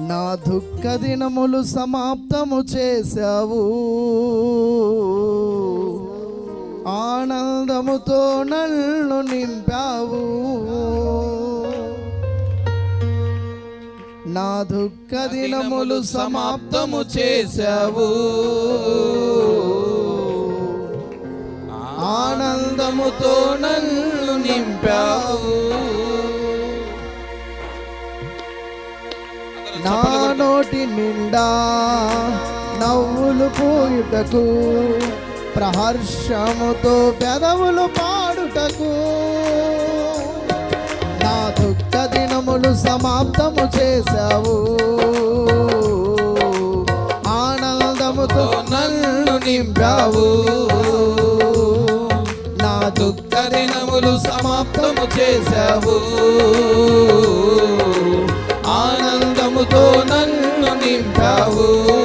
నా దుఃఖ దినములు సమాప్తము చేశావు. ఆనందముతో నన్ను నింపావు. నా దుఃఖ దినములు సమాప్తము చేశావు. ఆనందముతో నన్ను నింపావు. నా నోటి నిండా నవ్వులు పోయుటకు ప్రహర్షముతో పెదవులు పాడుటకు. నా దుఃఖ దినములు సమాప్తము చేశావు. ఆనందముతో నన్ను నింపావు. నా దుఃఖ దినములు సమాప్తము చేశావు. నన్ను నింపావు.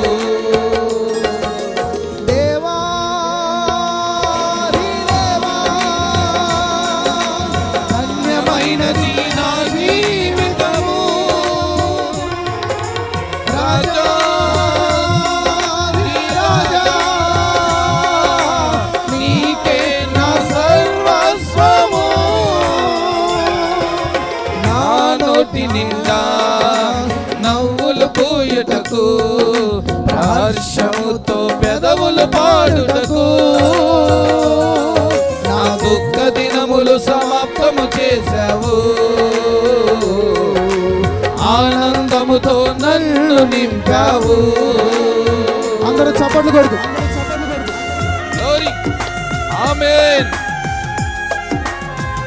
పెదవులు పాడుటకు. నా దుఃఖ దినములు సమాప్తము చేశావు. ఆనందముతో నన్ను నింపావు. అందరూ చప్పట్లు కొడుకు.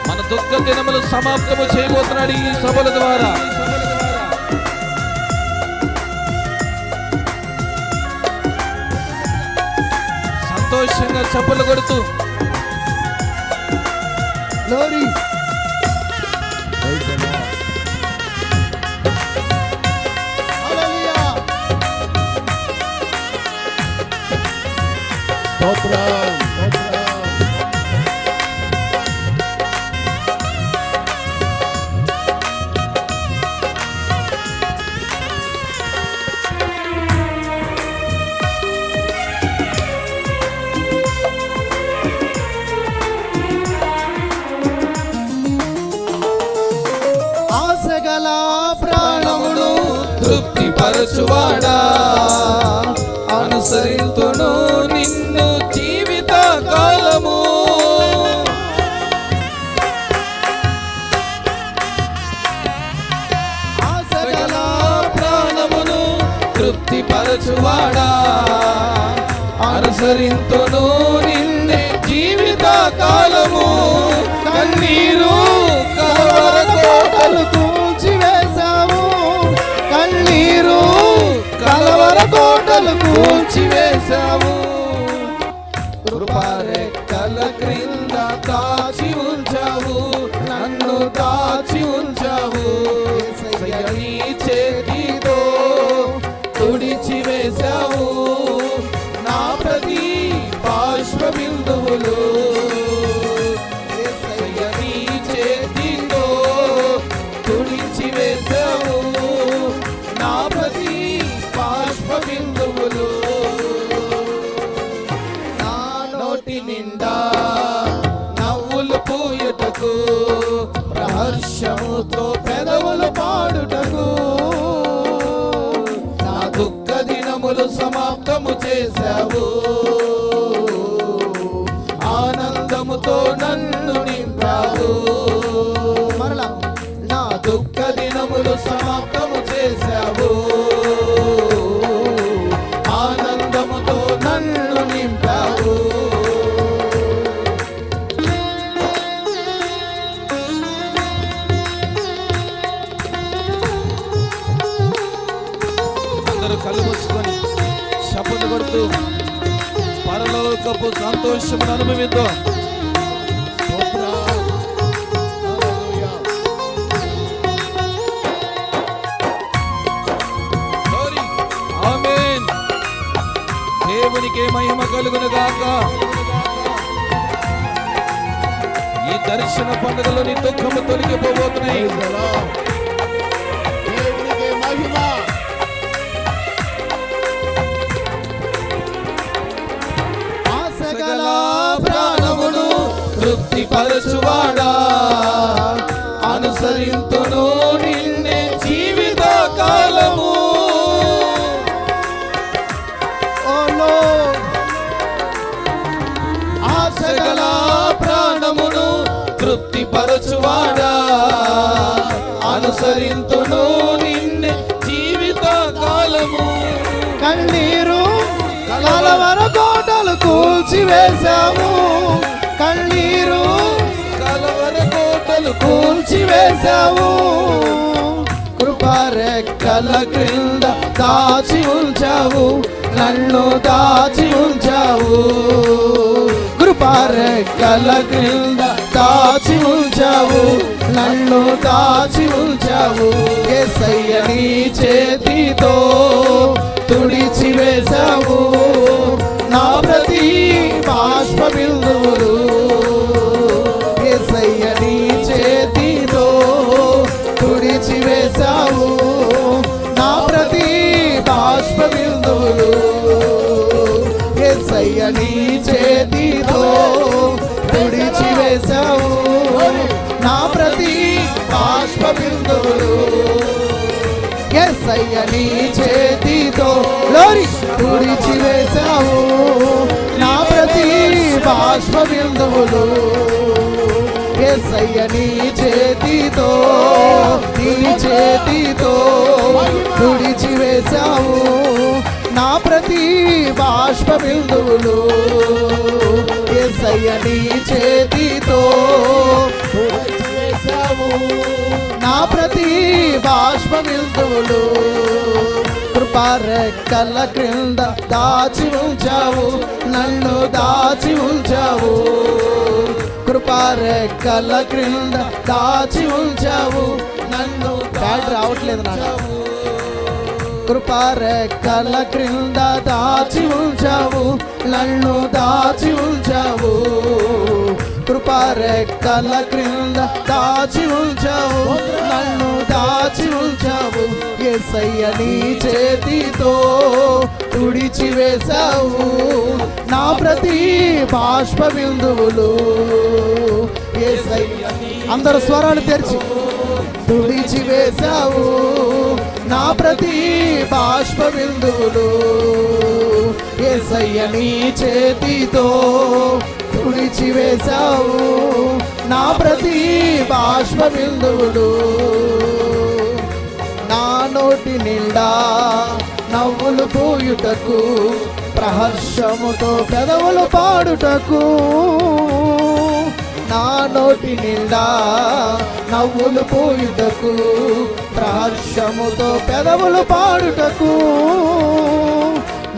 మన దుఃఖ దినములు సమాప్తము చేయబోతున్నాడు ఈ సభల ద్వారా. సంతోషంగా చప్పలు కొడుతూ. గ్లోరీ ఆశగల అనుసరింతును నిన్ను జీవిత కాలము ఆశగల ప్రాణమును తృప్తిపరచువాడా. అనుసరింతును నిన్నే జీవిత కాలము కన్నీరు కలవర కలుతూ కలవర కోటలు కూల్చివేశావు. కృపారెక్కల క్రింద సంతోషమును అనుభవిద్దాం. దేవునికే మహిమ కలుగును గాక. ఈ దర్శన పండుగలో నీ దుఃఖము తొలగిపోబోతున్నాయి. తృప్తిపరచువాడా అనుసరింతును నిన్నే జీవిత కాలము. సకల ప్రాణమును తృప్తిపరచువాడా? అనుసరింతును నిన్నే జీవిత కాలము కన్నీరు కలవర కోటలు కూల్చివేశాము. కూల్చివేశావు కృపారెక్కల క్రింద దాచి ఉంచావు. నన్ను దాచి ఉంచావు. కృపారెక్కల క్రింద దాచి ఉంచావు. నన్ను దాచి ఉంచావు. ఏసయ్య నీ చేతితో తుడిచివేశావు. ఎస్ఐయ నీ చేతితో లోరి తుడిచి వేశావు నా ప్రతి బాష్ప బిందువులు ఎస్ఐయ నీ చేతితో నీ చేతితో తుడిచి వేశావు నా ప్రతి బాష్ప బిందువులు ఎస్ఐయ నీ చేతితో బిందువులు కృపారెక్కల క్రింద దాచి ఉంచావు నన్ను దాచి ఉంచావు. కృపారెక్కల క్రింద దాచి ఉంచావు నన్ను బ్యాడ్ రావట్లేదు నాకు. కృపారెక్కల క్రింద దాచి ఉంచావు నన్ను దాచి ఉంచావు. కృపారెక్కల క్రింద దాచి ఉంచావు నన్ను దాచి ఎస్ఐ నీ చేతితో తుడిచి వేశావు. నా ప్రతి బాష్ప బిందువులు యేసయ్య అందరు స్వరాలు తెరిచి. తుడిచి వేశావు. నా ప్రతి బాష్ప బిందువులు ఏసయ్య నీ చేతితో తుడిచి వేశావు. నా ప్రతి బాష్ప బిందువులు నోటి నిండా నవ్వులు పోయుటకు ప్రహర్షముతో పెదవులు పాడుటకు. నా నోటి నిండా నవ్వులు పోయుటకు ప్రహర్షముతో పెదవులు పాడుటకు.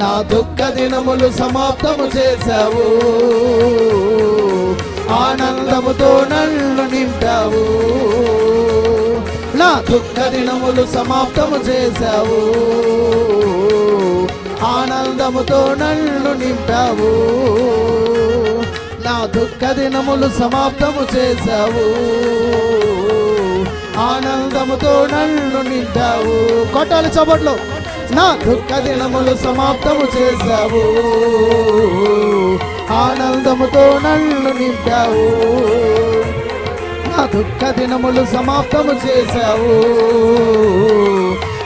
నా దుఃఖ దినములు సమాప్తము చేశావు ఆనందముతో నన్ను నింపావు. నా దుఃఖ దినములు సమాప్తము చేశావు. ఆనందముతో నన్ను నింపావు. నా దుఃఖ దినములు సమాప్తము చేశావు. ఆనందముతో నన్ను నింపావు. కొట్టాలి చప్పట్లు నా దుఃఖ దినములు సమాప్తము చేశావు. ఆనందముతో నన్ను నింపావు. నా దుఃఖ దినములు సమాప్తము చేశావు.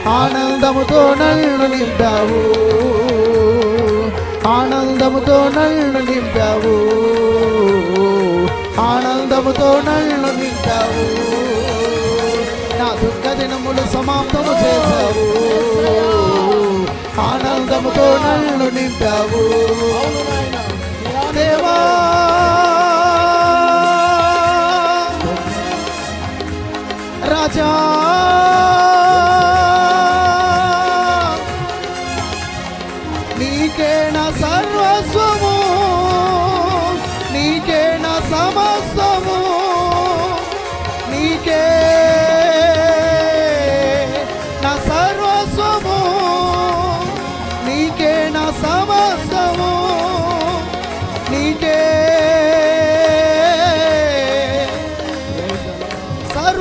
ఆనందముతో నన్ను నింపావు. ఆనందముతో నన్ను నింపావు. ఆనందముతో నన్ను నింపావు. నా దుఃఖ దినములు సమాప్తము చేశావు. ఆనందముతో నన్ను నింపావు.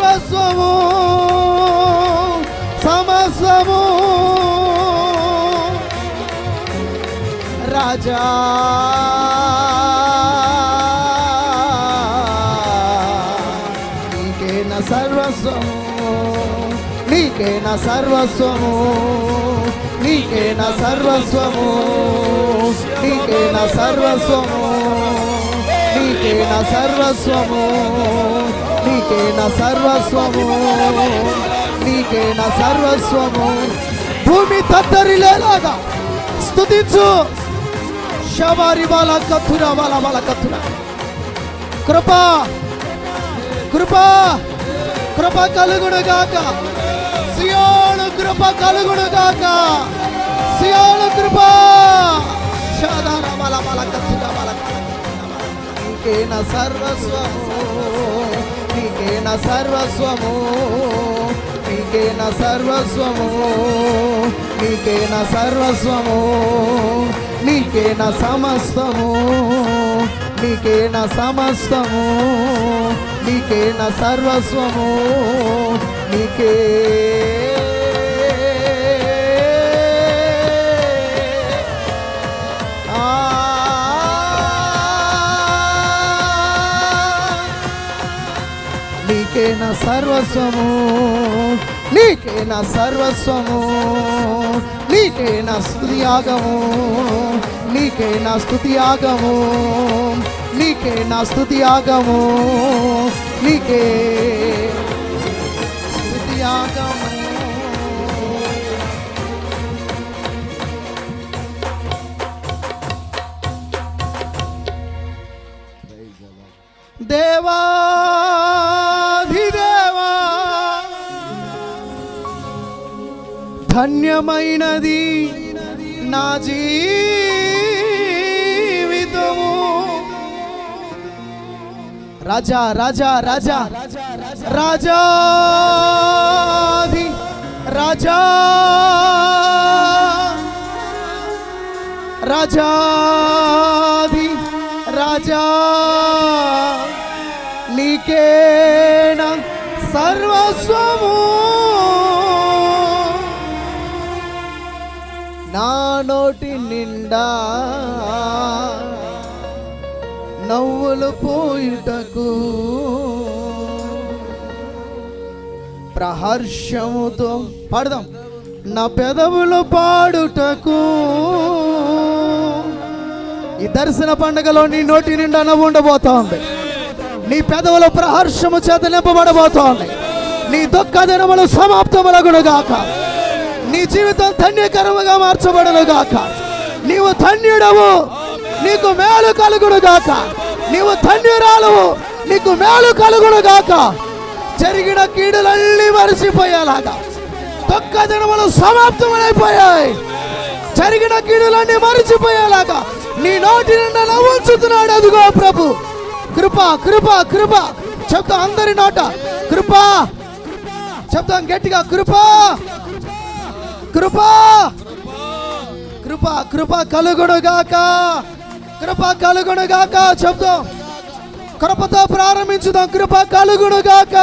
సమస్వము సమస్వము. రాజా. నీకేన సర్వస్వము నీకేన సర్వస్వము నీకేన సర్వస్వము నీకేన సర్వస్వము. నీకే నా సర్వస్వము? నీకే నా సర్వస్వము? నీకే నా సర్వస్వము? భూమి తత్తరిలేలాగా స్థుతించు శవారి వాళ్ళ కత్తుర వాళ్ళ వాళ్ళ కత్తుర. కృప కృప కృప కలుగుడు గాక. సియోను కృప కలుగుడు గాక. సియోను కృప! నీకే సర్వస్వము నీకే సర్వస్వము నీకే సర్వస్వము నీకే సర్వస్వము నీకే సమస్తము నీకే సమస్తము నీకే సర్వస్వము నీకే సర్వస్వము నీకే నా సర్వస్వము నీకే నా స్తుతి యాగము నీకే నా స్తుతి యాగము నీకే నా స్తుతి యాగము నీకే ధన్యమైనది నా జీవితము. రాజా రాజా రాజా. రాజాది రాజా. రాజాది రాజా. నీకేన సర్వస్వము? నా నోటి నిండా నవ్వులు పోయుటకు ప్రహర్షముతో పాడదాం. నా పెదవులు పాడుటకు ఈ దర్శన పండుగలో నీ నోటి నిండా నవ్వు ఉండబోతా ఉంది. నీ పెదవులు ప్రహర్షము చేత నింపబడబోతా నీ దుఃఖ దినములు సమాప్తములగును గాక నీ జీవితం ధన్యకరముగా మార్చబడను గాక. నీవు ధన్యుడవు నీకు మేలు కలుగుడు గాక. నీవు ధన్యురాలువు నీకు మేలు కలుగుడు గాక. జరిగిన కీడులన్నీ మరిచిపోయేలాగా తొక్క దినములు సమాప్తమైపోయాయి. జరిగిన కీడులన్నీ మరిచిపోయేలాగా నీ నోటి నిండా నవ్వుంచుతున్నాడు అదిగో ప్రభు. కృప కృప కృప. చెప్తా అందరి నోట కృప. చెప్తాం గట్టిగా కృప. కృప! కృప కృప కలుగుడుగాక కృప కలుగుడుగాక చెప్తాం కృపతో ప్రారంభించుదాం. కృప కలుగుడు గాక